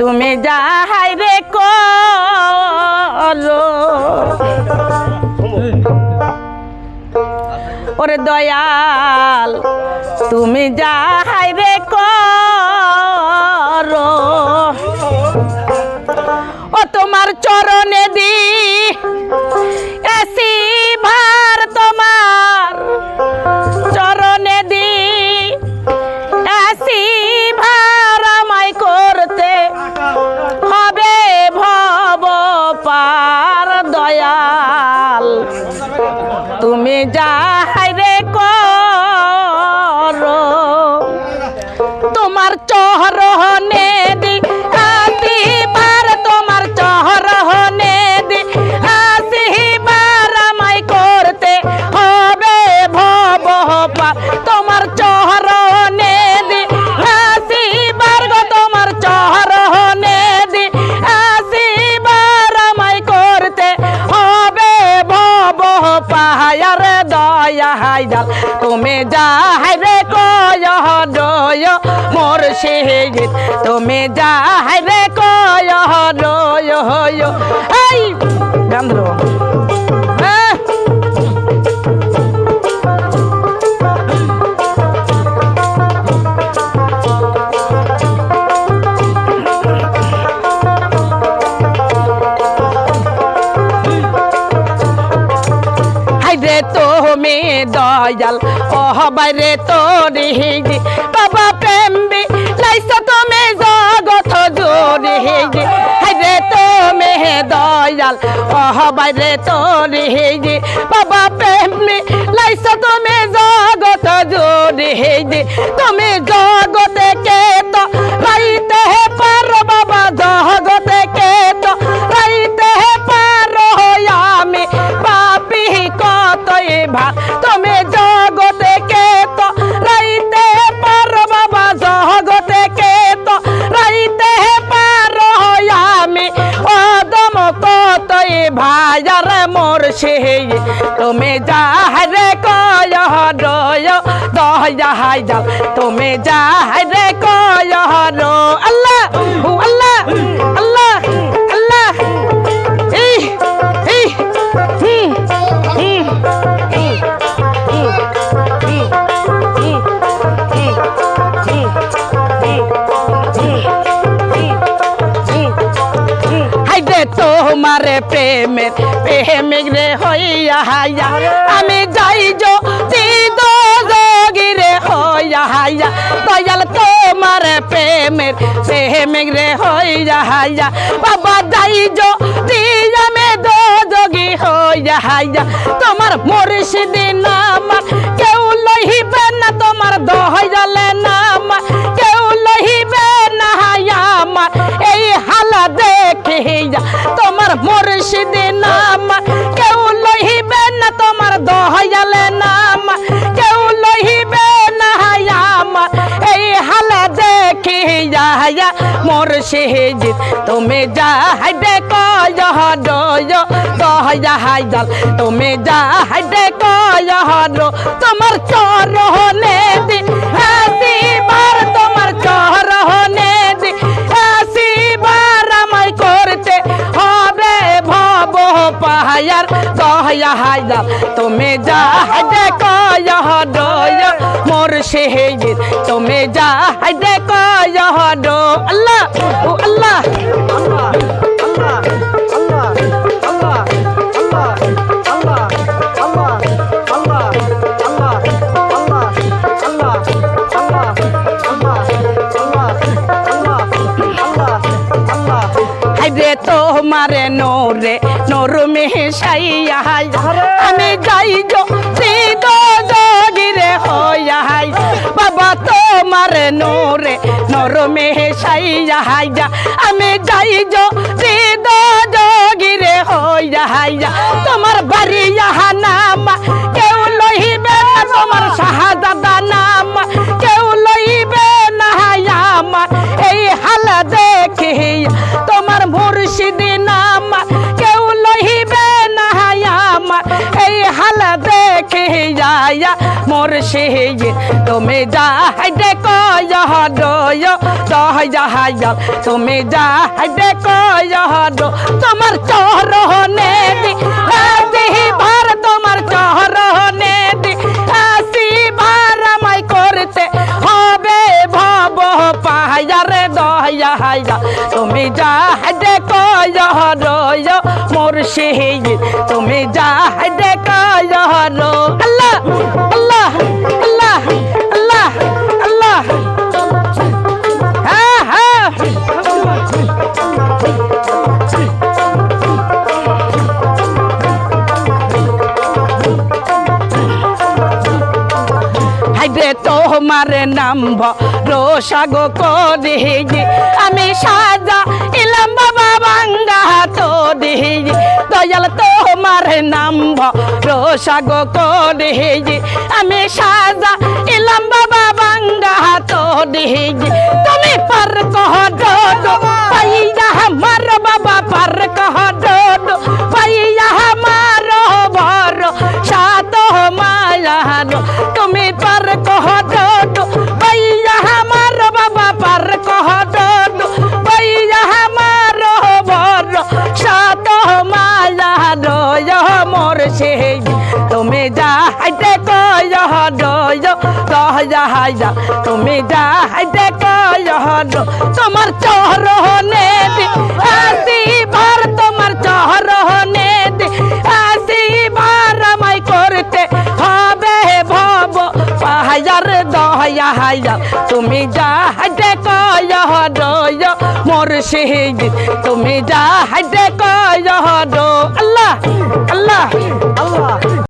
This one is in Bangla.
তুমি যাহাই রে কলো। ওরে দয়াল তুমি যাহাই রে করো ভাইজাল তুমি যাহারে কয় দয় মোর শেহিদ তুমি যাহারে কয় দয় এই গান ধরো। দয়াল। ও হবাই রে তোরি হিগি, বাবা প্রেম বি লাইছো তুমি জগত জুরি হিগি। রে তুমি হে দয়াল ও হবাই রে তোরি বাবা প্রেম বি লাইছো তুমি জগত জুরি হিগি। তুমি যাহারে কয় রয় দয়া হাই যাও। তুমি যাহারে কয় রো আল্লাহ আল্লাহ তোমারে প্রেমের প্রেমিক রে হইয়া হাইয়া। আমি যাই যোগী রে হইয়া হাইয়া। তোমার প্রেমের প্রেমিক রে হইয়া বাবা যাই যো দিয়া মে দো যোগী হইয়া হাইয়া। তোমার মুর্শিদি নাম কেউ লহিবে না তোমার দহয়ালে নাম মুর্শিদি নাম। কেউ লহিবে না তোমার দহয়ালে নাম। কেউ লহিবে না হাইয়া আমার এই হালা দেখিয়া মুর্শিদ, তুমি যাহাই দেখো ডয়। দহয়া হাইজাল তুমি যাহাই দেখো তোমার চরহনে যাও তুমি যা দেখো হদয় মোর শেহেদ তুমি যা দেখো হদ আল্লাহ, ও আল্লাহ আল্লাহ। তোমারে নোরে নোর মেশাইয়া হাই। আমি যাই যো সিদ জগিরে হইয়া হাই। বাবা তোমার নোরে নোর মেশাইয়া হাইয়া আমি যাই যো সিদ জগিরে হইয়া তোমার বাড়ি ইহা নাম কেউ লহিবে তোমার শাহাদাদা নাম কেউ মুর্শিদ তুমি যাহাই কয়হ দয় তহ যাহাই তুমি যাহাই কয়হ দো, তোমার চরণে দি। ভার তোমার চরণে দি। আসি ভার আমায় করতে হবে ভব পাহাড়ে দয়াহাই তুমি যাহাই কয়হ দয় মুর্শিদ তুমি যাহাই কয়হ দো। তোমার নাম রোসাগো করে আমি সাজা ইলাম বাবা বাঙ্গা তো দিহি দয়াল তোমার নাম রোসাগো করে আমি সাজা ইলাম বাবা বাঙ্গা তো দিহি তুমি পার কহ ডোডো সেই তুমি যা হাইতে কয় দয়া হাইয়া তুমি যা হাইতে কয় তোমার দি। আসি ভার তোমার দি। আসি ভার ভব দহয়া হাজার তুমি যা হাইতে কয় দয়। মোর সেই তুমি যা হাইতে কয় আল্লাহ আল্লাহ আল্লাহ।